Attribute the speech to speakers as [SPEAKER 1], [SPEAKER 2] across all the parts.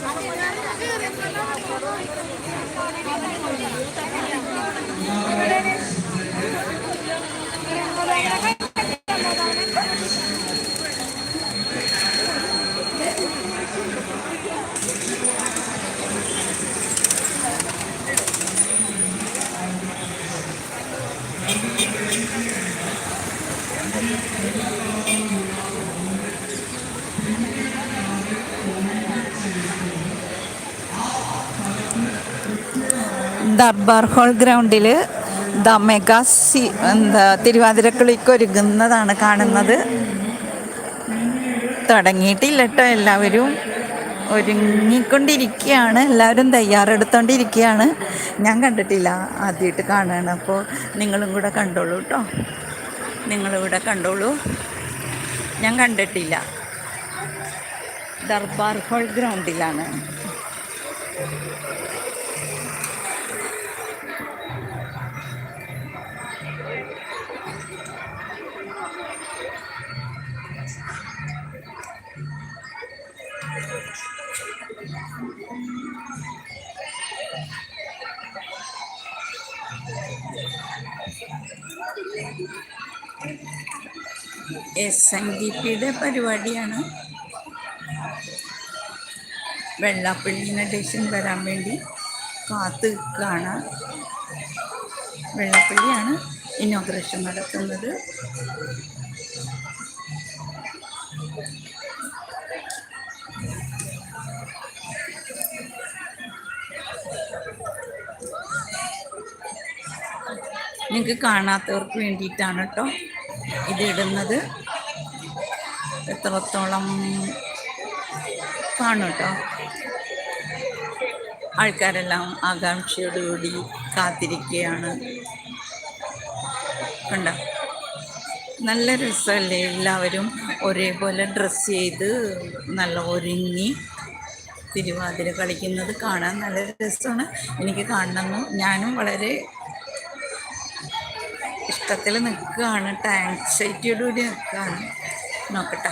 [SPEAKER 1] Ano po na? Darbar hall ഗ്രൗണ്ടിൽ the mega സി എന്താ തിരുവാതിരക്കളിക്ക് ഒരുങ്ങുന്നതാണ് കാണുന്നത്. തുടങ്ങിയിട്ടില്ല കേട്ടോ എല്ലാവരും. ഒരുങ്ങിക്കൊണ്ടിരിക്കുകയാണ് എല്ലാവരും തയ്യാറെടുത്തോണ്ടിരിക്കുകയാണ്. ഞാൻ കണ്ടിട്ടില്ല ആദ്യമായിട്ട് കാണുകയാണ് അപ്പോൾ നിങ്ങളും കൂടെ കണ്ടോളൂ കേട്ടോ നിങ്ങളിവിടെ കണ്ടോളൂ. ഞാൻ കണ്ടിട്ടില്ല. ദർബാർ ഹോൾ ഗ്രൗണ്ടിലാണ്. എസ് എൻ ഡി പിയുടെ പരിപാടിയാണ്. വെള്ളാപ്പള്ളി നടേശൻ വരാൻ വേണ്ടി കാത്ത് നിൽക്കുകയാണ്. വെള്ളാപ്പള്ളിയാണ് ഇനോഗ്രേഷൻ നടത്തുന്നത് നിങ്ങൾക്ക് കാണാത്തവർക്ക് വേണ്ടിയിട്ടാണ് കേട്ടോ ഇത് ഇടുന്നത്. എത്രത്തോളം കാണും കേട്ടോ ആൾക്കാരെല്ലാം ആകാംക്ഷയോടുകൂടി കാത്തിരിക്കുകയാണ്. കണ്ടോ? നല്ല രസമല്ലേ? എല്ലാവരും ഒരേപോലെ ഡ്രസ്സ് ചെയ്ത് നല്ല ഒരുങ്ങി തിരുവാതിര കളിക്കുന്നത് കാണാൻ നല്ല രസമാണ്. എനിക്ക് കാണണമെന്ന് ഞാനും വളരെ ഇഷ്ടത്തിൽ നിൽക്കുകയാണ്. ആങ്സൈറ്റിയോടുകൂടി നിൽക്കുകയാണ്. നോക്കട്ടെ നോക്കട്ടെ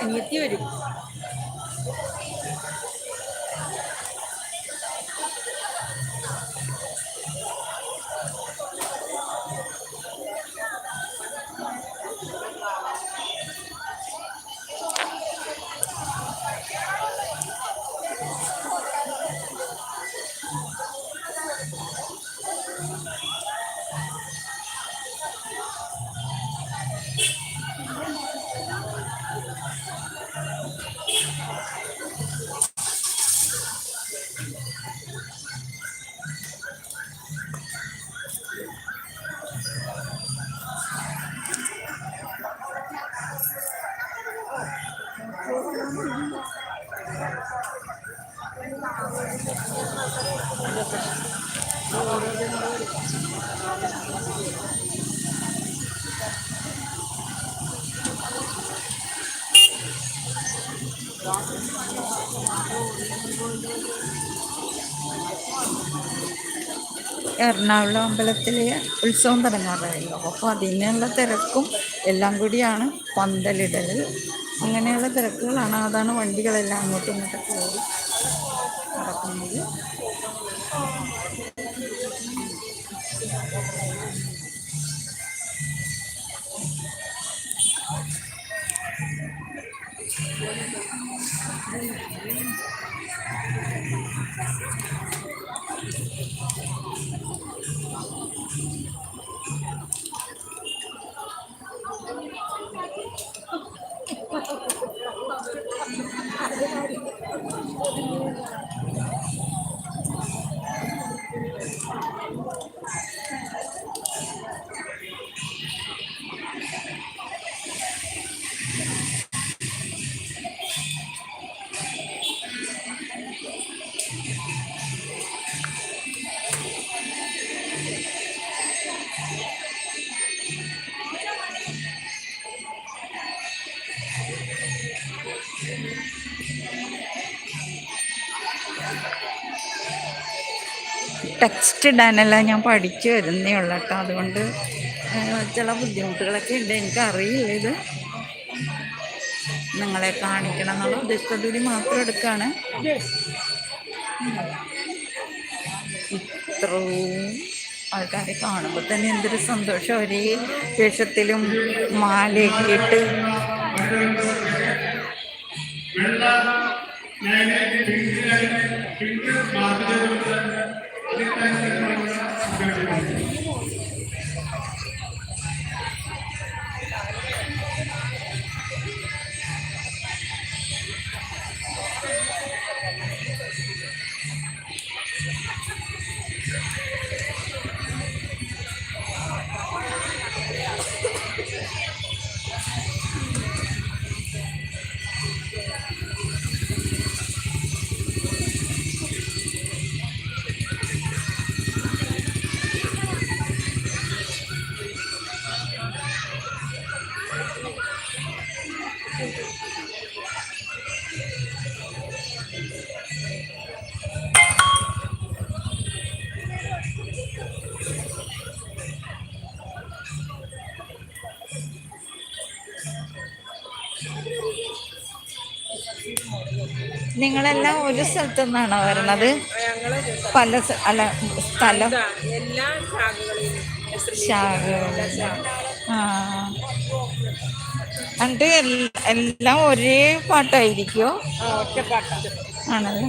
[SPEAKER 1] അനിയത്തി വരും. എറണാകുളം അമ്പലത്തിൽ ഉത്സവം തുടങ്ങാറായല്ലോ അപ്പോൾ അതിനുള്ള തിരക്കും എല്ലാം കൂടിയാണ് പന്തലിടൽ അങ്ങനെയുള്ള തിരക്കുകളാണ് അതാണ് വണ്ടികളെല്ലാം അങ്ങോട്ടും ഇങ്ങോട്ടും കയറി നടക്കുന്നത്. Thank you. ടെക്സ്റ്റ് ഇടാനല്ല ഞാൻ പഠിച്ചു വരുന്നേ ഉള്ളൂ കേട്ടോ. അതുകൊണ്ട് ചില ബുദ്ധിമുട്ടുകളൊക്കെ ഉണ്ട്. എനിക്കറിയില്ല ഇത്. നിങ്ങളെ കാണിക്കണം എന്നുള്ള ഉദ്ദേശത്തോടുകൂടി മാത്രം എടുക്കുകയാണ് ഇത്രയും ആൾക്കാരെ കാണുമ്പോൾ തന്നെ എന്തൊരു സന്തോഷം. ഒരേ വേഷത്തിലും മാലയൊക്കെ ഇട്ട്
[SPEAKER 2] വെള്ള ലൈനിലേക്ക് പിങ്ക് ലൈൻ പിങ്ക് മാർക്ക് ചെയ്തുകൊണ്ട് അതിൽ തന്നെ നമ്മൾ സംഘടിപ്പിക്കുന്നു.
[SPEAKER 1] നിങ്ങളെല്ലാം ഒരു സ്ഥലത്തു നിന്നാണോ വരണത് പല അല്ല സ്ഥലം?
[SPEAKER 3] എല്ലാ ശാഖകളിലും
[SPEAKER 1] ശാഖ ആ. എന്നിട്ട് എല്ലാം ഒരേ
[SPEAKER 3] പാട്ടായിരിക്കോ?
[SPEAKER 1] ആണല്ലേ?